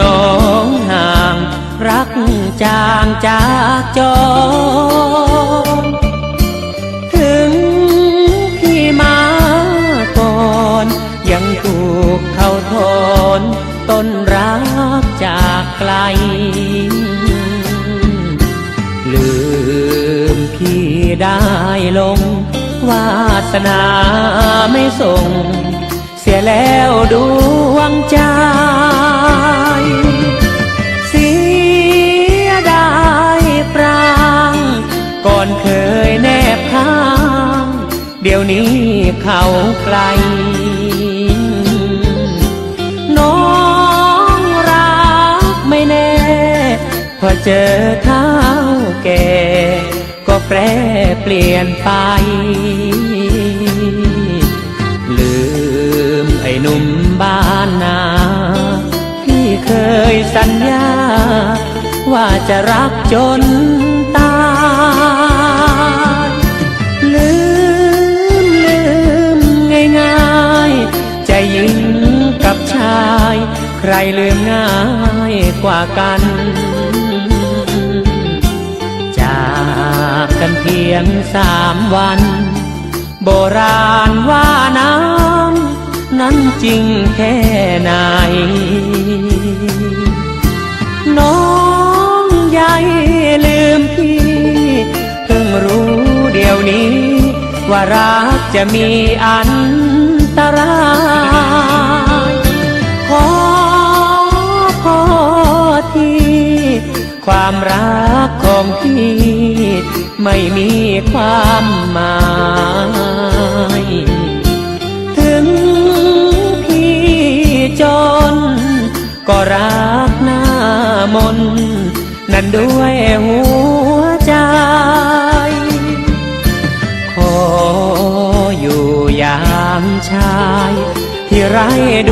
น้องห่าง รักจางจากจอ ถึงพี่มาก่อน ยังถูกเขาทอนต้นรักจากไกล ลืมพี่ได้ลง วาสนาไม่ส่ง เสียแล้วดวงใจ อนเคยแนบข้าง เดี๋ยวนี้เขาไกล น้องรักไม่แน่ พอเจอเท้าแก่ ก็แปรเปลี่ยนไป ลืมไอ้หนุ่มบ้านนาที่เคยสัญญา ว่าจะรักจน รลืมง่ายกว่ากัน จากกันเพียงสามวัน โบราณว่าน้ำนั้นจริงแค่ไหน น้องใหญ่ลืมพี่ เพิ่งรู้เดี๋ยวนี้ ว่ารักจะมีอันตราย ความรักของพี่ ไม่มีความหมายถึงพี่จน ก็รักหน้ามน นั่นด้วยหัวใจ ขออยู่อย่ามชาย ที่ไร้ด